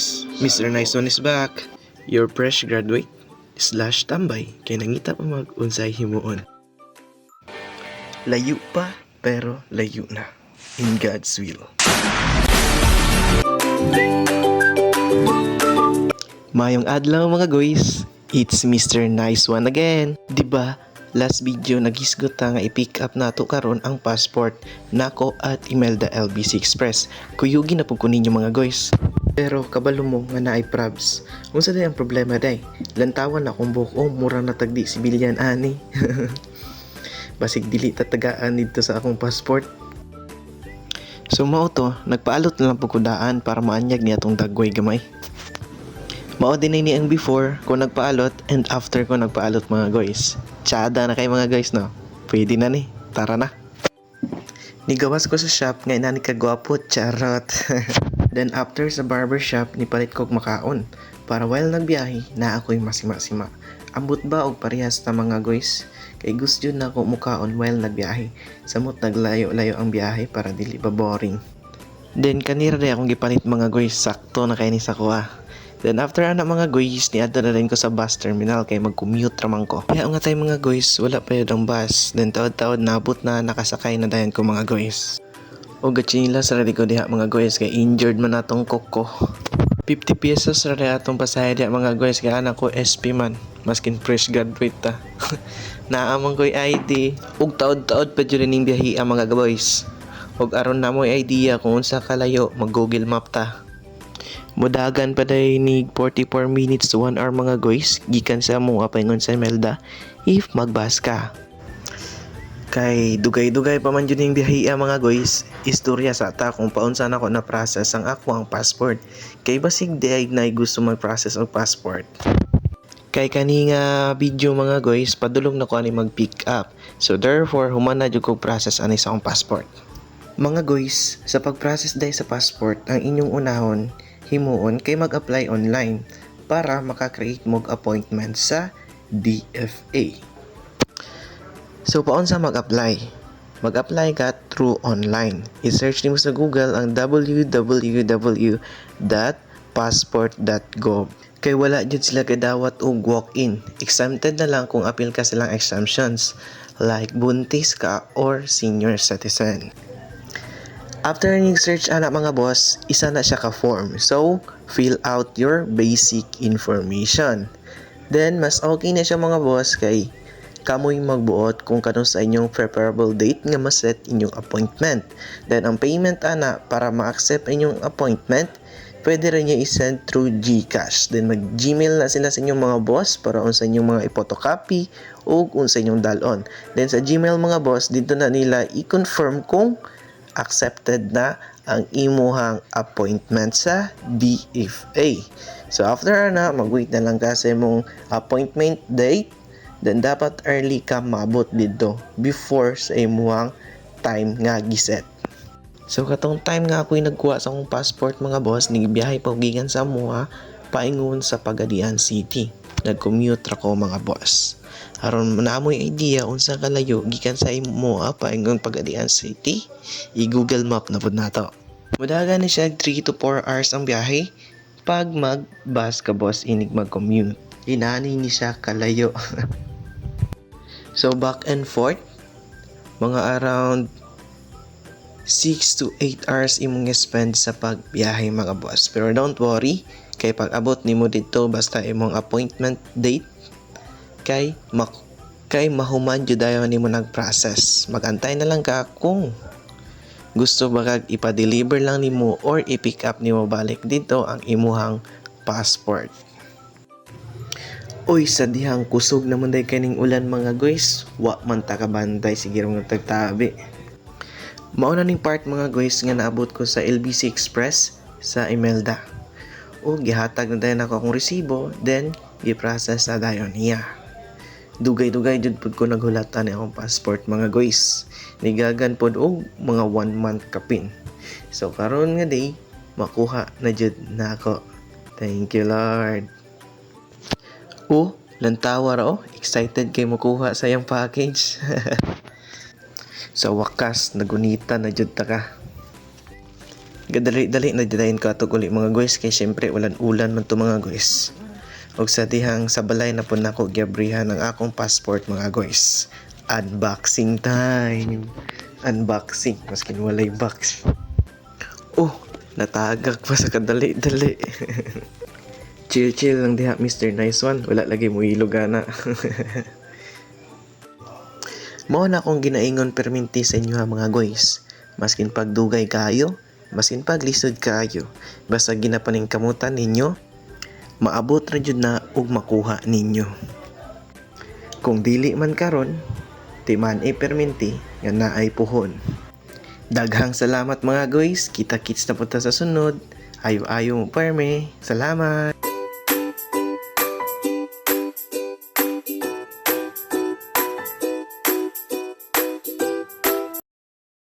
guys, Mr. Nice One is back. Your fresh graduate slash tambay kay nangita pa mag-unsay himuon. Layo pa pero layo na. In God's will. Mayong adlaw mga guys. It's Mr. Nice One again. 'Di ba? Last video nagisgot ta nga i-pick up nato karon ang passport nako at Imelda LBC Express. Kuyugi na pud ko ninyo mga guys. Pero kabalo mo nga naay probs. Unsa day ang problema day? Lantawan na kung buhok oh, mura na tagdi si Bilyan ani. Basig dili tatagaan dito sa akong passport. So mao to, nagpaalot na lang po kudaan para maanyag niya tong dagway gamay. Mao din ni ang before ko nagpaalot and after ko nagpaalot mga guys. Tsada na kay mga guys no. Pwede na ni. Tara na. Nigawas ko sa shop nga inani ka gwapo, charot. Then after sa barber shop, nipalit ko og makaon. Para while nagbiyahe, na ako'y masima-sima. Ambot ba og parehas ta mga guys? Kay gusto na ako mukaon while nagbiyahe. Samot naglayo-layo ang biyahe para dili ba boring. Then kanira rin akong gipalit mga guys, sakto na kay ni sa kuha. Then after ana mga guys, niadto na rin ko sa bus terminal kay mag-commute raman ko. Kaya nga tayo mga guys, wala pa yun ang bus. Then tawad-tawad nabot na nakasakay na dayon ko mga guys. O gatsinila sa ko diha mga guys kay injured man atong koko. 50 pesos ra rin atong pasahe diha mga guys kaya anak ko SP man. Maskin fresh graduate ta. Naamang ko'y ID. Ug taod-taod pa dyan ning biyahe ang mga boys. Ug aron na mo idea kung unsa kalayo mag Google Map ta. Mudagan pa day ni 44 minutes to 1 hour mga guys gikan sa mo apaingon sa Melda if magbas ka. Kay dugay-dugay pa man yun yung biyahe mga guys, istorya sa ta kung paunsa na ako na process ang ako ang passport. Kay basig day na gusto mag-process ang passport. Kay kani nga video mga guys, padulong na ko ani mag-pick up. So therefore, human na jud ko process ani sa akong passport. Mga guys, sa pag-process day sa passport, ang inyong unahon, himuon kay mag-apply online para makakreate mog appointment sa DFA. So, paon sa mag-apply? Mag-apply ka through online. I-search nimo sa Google ang www.passport.gov. Kay wala jud sila kadawat og walk-in. Exempted na lang kung apil ka silang exemptions like buntis ka or senior citizen. After ning search ana mga boss, isa na siya ka form. So, fill out your basic information. Then, mas okay na siya mga boss kay kamoy magbuot kung kanong sa inyong preferable date nga maset inyong appointment. Then, ang payment ana para ma-accept inyong appointment, pwede rin niya i-send through GCash. Then, mag-Gmail na sila sa inyong mga boss para unsa inyong mga ipotocopy o unsa inyong dalon. Then, sa Gmail mga boss, dito na nila i-confirm kung accepted na ang imuhang appointment sa DFA. So after na, mag-wait na lang kasi mong appointment date, then dapat early ka mabot dito before sa imuhang time nga giset. So katong time nga ako'y nagkuha sa akong passport mga boss, nagbiyahe pa gikan sa muha paingon sa Pagadian City. Nag-commute ra ko mga boss. aron naamoy idea unsa kalayo gikan sa imo paingon Pagadian City i-Google Map na pud nato mudaga ni siya 3 to 4 hours ang biyahe pag mag-bus ka boss inig mag-commute inani ni siya kalayo so back and forth mga around 6 to 8 hours imong spend sa pagbiyahe mga boss pero don't worry kay pag abot nimo dito basta imong appointment date kay mak kay mahuman jud dayon nimo nag-process. Magantay na lang ka kung gusto ba kag ipa-deliver lang nimo or i-pick up nimo balik dito ang imuhang passport. Uy, sa dihang kusog naman day kaning ulan mga guys. Wa man ta kabantay sige mga tagtabi. Mao na ning part mga guys nga naabot ko sa LBC Express sa Imelda. O gihatag na dayon ako akong resibo, then gi-process na dayon niya dugay-dugay jud pud ko naghulatan ni akong passport mga guys nigagan pod og mga 1 month kapin so karon nga day makuha na jud na ako thank you lord oh lantawa ra oh excited kay makuha sa iyang package sa wakas nagunita na jud ta ka Gadali-dali na didayin ko ato uli mga guys kay syempre walang ulan man to mga guys. Og sa dihang sa balay na po nako giabrihan ang akong passport mga guys. Unboxing time. Unboxing maskin walay box. Oh, natagak pa sa kadali-dali. chill chill lang diha Mr. Nice One. Wala lagi mo ilog ana. Mao na akong ginaingon perminti sa inyo ha mga guys. Maskin pagdugay kayo, maskin paglisod kayo, basta ginapaning kamutan ninyo, maabot ra jud na ug makuha ninyo. Kung dili man karon, di man e perminti nga naay puhon. Daghang salamat mga guys, kita-kits na punta sa sunod. Ayo-ayo mo. Salamat!